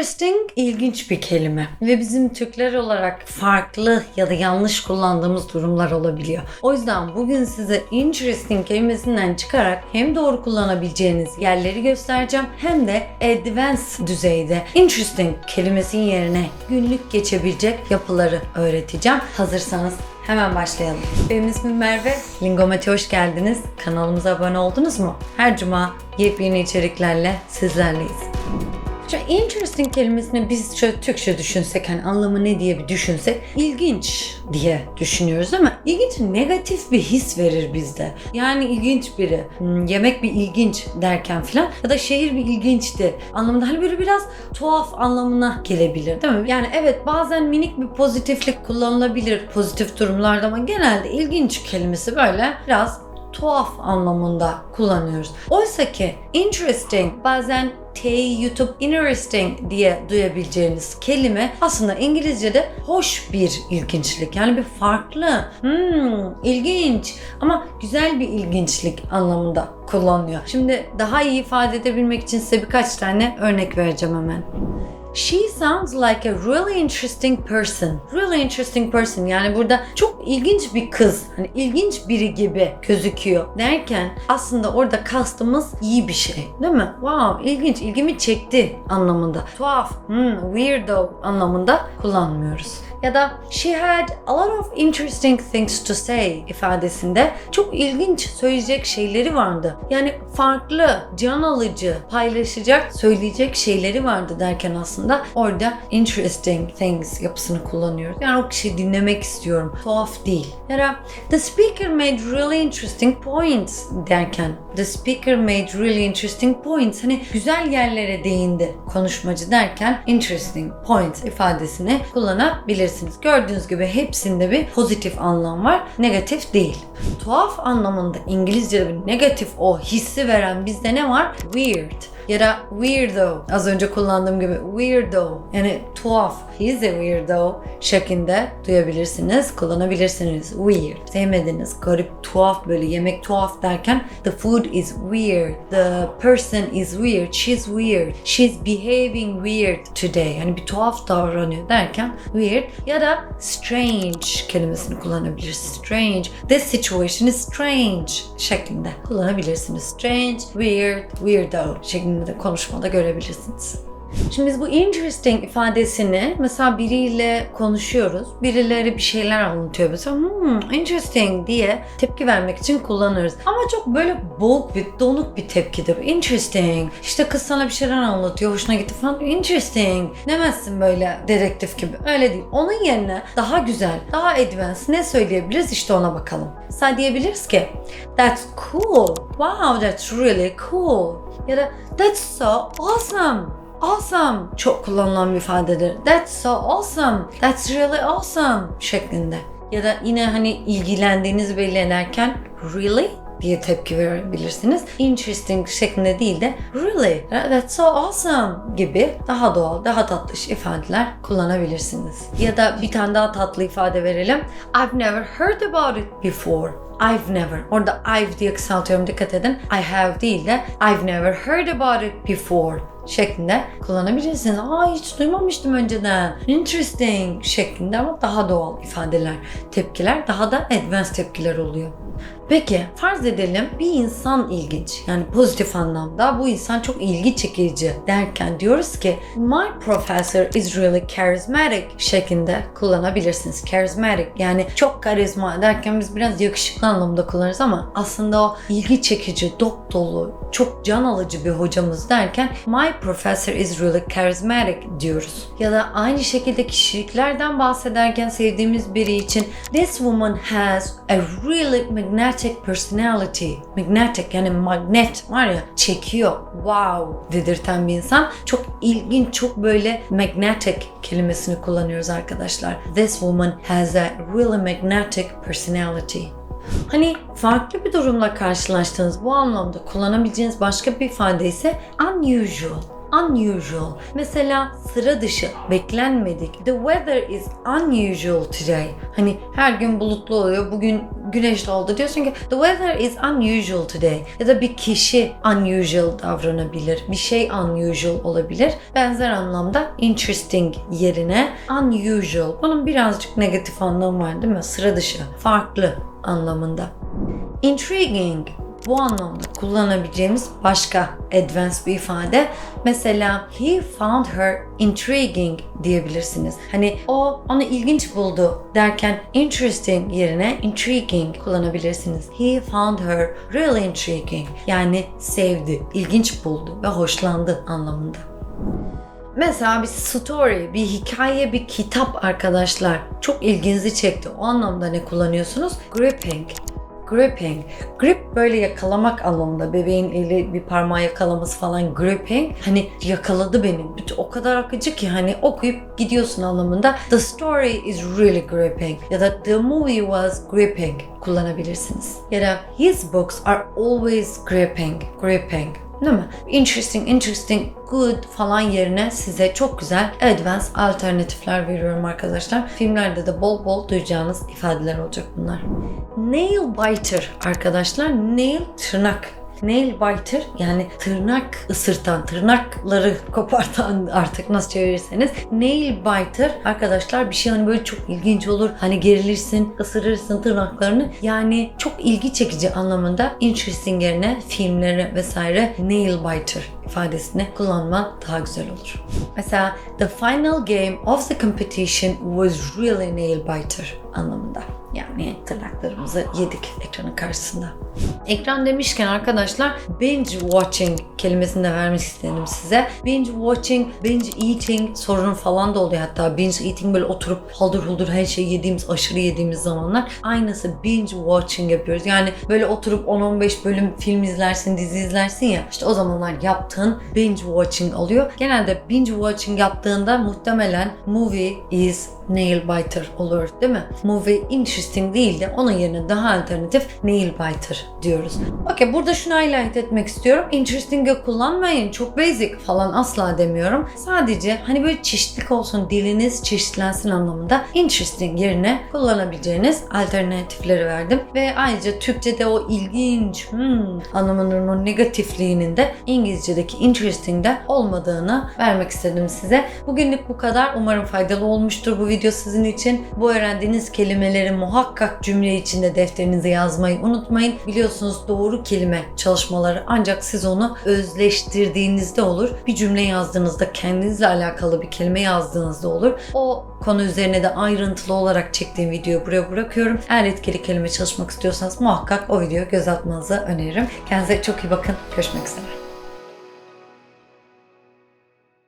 Interesting ilginç bir kelime ve bizim Türkler olarak farklı ya da yanlış kullandığımız durumlar olabiliyor. O yüzden bugün size interesting kelimesinden çıkarak hem doğru kullanabileceğiniz yerleri göstereceğim hem de advanced düzeyde interesting kelimesinin yerine günlük geçebilecek yapıları öğreteceğim. Hazırsanız Hemen başlayalım. Benim ismim Merve. Lingomati hoş geldiniz. Kanalımıza abone oldunuz mu? Her cuma yepyeni içeriklerle sizlerleyiz. İnteresting kelimesini biz şöyle Türkçe düşünsek hani anlamı ne diye bir düşünsek ilginç diye düşünüyoruz mi? İlginç negatif bir his verir bizde. Yani ilginç biri. hmm, yemek bir ilginç derken filan ya da şehir bir ilginçti anlamında hani böyle biraz tuhaf anlamına gelebilir değil mi? Yani evet bazen minik bir pozitiflik kullanılabilir pozitif durumlarda ama genelde ilginç kelimesi böyle biraz tuhaf anlamında kullanıyoruz. Oysa ki interesting bazen T'yi yutup interesting diye duyabileceğiniz kelime aslında İngilizce'de hoş bir ilginçlik. Yani bir farklı, hmm, ilginç ama güzel bir ilginçlik anlamında kullanılıyor. Şimdi daha iyi ifade edebilmek için size birkaç tane örnek vereceğim hemen. She sounds like a really interesting person. Really interesting person yani burada çok ilginç bir kız. Hani ilginç biri gibi gözüküyor derken aslında orada kastımız iyi bir şey. Değil mi? Wow ilginç ilgimi çekti anlamında. Tuhaf, hmm, weirdo anlamında kullanmıyoruz. Ya da she had a lot of interesting things to say ifadesinde çok ilginç söyleyecek şeyleri vardı. Yani farklı, can alıcı, paylaşacak, söyleyecek şeyleri vardı derken aslında orada interesting things yapısını kullanıyoruz. Yani o kişiyi dinlemek istiyorum. Tuhaf değil. Ya the speaker made really interesting points derken the speaker made really interesting points. Hani güzel yerlere değindi konuşmacı derken interesting points ifadesini kullanabilirsiniz. Gördüğünüz gibi hepsinde bir pozitif anlam var. Negatif değil. Tuhaf anlamında İngilizce'de bir negatif o hissi veren bizde ne var? Weird ya da weirdo. Az önce kullandığım gibi weirdo. Yani tuhaf. He's a weirdo şeklinde duyabilirsiniz kullanabilirsiniz. Weird. Sevmediniz garip tuhaf böyle yemek tuhaf derken the food is weird. The person is weird. She's weird. She's behaving weird today. Yani bir tuhaf davranıyor derken weird ya da strange kelimesini kullanabilirsiniz. Strange. This situation is strange şeklinde kullanabilirsiniz. Strange weird weirdo şeklinde de konuşmada görebilirsiniz. Şimdi biz bu interesting ifadesini mesela biriyle konuşuyoruz. Birileri bir şeyler anlatıyor. Mesela hmm, interesting diye tepki vermek için kullanırız. Ama çok böyle boğuk bir, donuk bir tepkidir. Interesting. İşte kız sana bir şeyler anlatıyor. Hoşuna gitti falan. Interesting. Demezsin böyle dedektif gibi. Öyle değil. Onun yerine daha güzel, daha advanced ne söyleyebiliriz? İşte ona bakalım. Mesela diyebiliriz ki That's cool. Wow, that's really cool. Ya da That's so awesome. Awesome çok kullanılan bir ifadedir. That's so awesome. That's really awesome şeklinde. Ya da yine hani ilgilendiğinizi belli ederken really diye tepki verebilirsiniz. Interesting şeklinde değil de really, that's so awesome gibi daha doğal, daha tatlış ifadeler kullanabilirsiniz. Ya da bir tane daha tatlı ifade verelim. I've never heard about it before. I've never. Orada I've diye kısaltıyorum dikkat edin. I have değil de I've never heard about it before şeklinde kullanabilirsiniz. Aa hiç duymamıştım önceden. Interesting şeklinde ama daha doğal ifadeler, tepkiler daha da advanced tepkiler oluyor. Peki farz edelim bir insan ilginç yani pozitif anlamda bu insan çok ilgi çekici derken diyoruz ki my professor is really charismatic şeklinde kullanabilirsiniz. Charismatic yani çok karizma derken biz biraz yakışıklı anlamda kullanırız ama aslında o ilgi çekici, dop dolu, çok can alıcı bir hocamız derken my professor is really charismatic diyoruz. Ya da aynı şekilde kişiliklerden bahsederken sevdiğimiz biri için this woman has a really magnetic personality. Magnetic yani magnet var ya çekiyor. Wow dedirten bir insan. Çok ilginç, çok böyle magnetic kelimesini kullanıyoruz arkadaşlar. This woman has a really magnetic personality. Hani farklı bir durumla karşılaştığınız bu anlamda kullanabileceğiniz başka bir ifade ise unusual. Unusual. Mesela sıra dışı, beklenmedik. The weather is unusual today. Hani her gün bulutlu oluyor, bugün güneşli oldu diyorsun ki the weather is unusual today. Ya da bir kişi unusual davranabilir, bir şey unusual olabilir. Benzer anlamda interesting yerine unusual. Bunun birazcık negatif anlamı var değil mi? Sıra dışı, farklı anlamında. Intriguing bu anlamda kullanabileceğimiz başka advanced bir ifade. Mesela he found her intriguing diyebilirsiniz. Hani o onu ilginç buldu derken interesting yerine intriguing kullanabilirsiniz. He found her really intriguing. Yani sevdi, ilginç buldu ve hoşlandı anlamında. Mesela bir story, bir hikaye, bir kitap arkadaşlar çok ilginizi çekti. O anlamda ne kullanıyorsunuz? Gripping. Gripping. Grip böyle yakalamak anlamında. Bebeğin eli bir parmağı yakalaması falan gripping. Hani yakaladı beni. O kadar akıcı ki hani okuyup gidiyorsun anlamında. The story is really gripping. Ya da the movie was gripping kullanabilirsiniz. Ya da his books are always gripping. Gripping. Değil mi? Interesting, interesting, good falan yerine size çok güzel advanced alternatifler veriyorum arkadaşlar. Filmlerde de bol bol duyacağınız ifadeler olacak bunlar. Nail biter arkadaşlar. Nail tırnak. Nail biter yani tırnak ısırtan, tırnakları kopartan artık nasıl çevirirseniz. Nail biter arkadaşlar bir şey hani böyle çok ilginç olur. Hani gerilirsin, ısırırsın tırnaklarını. Yani çok ilgi çekici anlamında interesting yerine filmleri vesaire nail biter ifadesini kullanman daha güzel olur. Mesela the final game of the competition was really nail biter anlamında. Yani tırnaklarımızı yedik ekranın karşısında. Ekran demişken arkadaşlar binge watching kelimesini de vermek istedim size. Binge watching, binge eating sorun falan da oluyor hatta. Binge eating böyle oturup haldır huldur her şeyi yediğimiz, aşırı yediğimiz zamanlar. Aynısı binge watching yapıyoruz. Yani böyle oturup 10-15 bölüm film izlersin, dizi izlersin ya. İşte o zamanlar yaptığın binge watching oluyor. Genelde binge watching yaptığında muhtemelen movie is nail biter olur değil mi? Movie interesting değil de onun yerine daha alternatif nail biter diyoruz. Okey burada şunu highlight etmek istiyorum. Interesting'e kullanmayın. Çok basic falan asla demiyorum. Sadece hani böyle çeşitlilik olsun, diliniz çeşitlensin anlamında interesting yerine kullanabileceğiniz alternatifleri verdim. Ve ayrıca Türkçe'de o ilginç hmm, anlamının o negatifliğinin de İngilizce'deki interesting'de olmadığını vermek istedim size. Bugünlük bu kadar. Umarım faydalı olmuştur bu video sizin için. Bu öğrendiğiniz kelimeleri muhakkak cümle içinde defterinize yazmayı unutmayın. Biliyorsunuz doğru kelime çalışmaları ancak siz onu özleştirdiğinizde olur. Bir cümle yazdığınızda kendinizle alakalı bir kelime yazdığınızda olur. O konu üzerine de ayrıntılı olarak çektiğim videoyu buraya bırakıyorum. Eğer etkili kelime çalışmak istiyorsanız muhakkak o videoya göz atmanızı öneririm. Kendinize çok iyi bakın. Görüşmek üzere.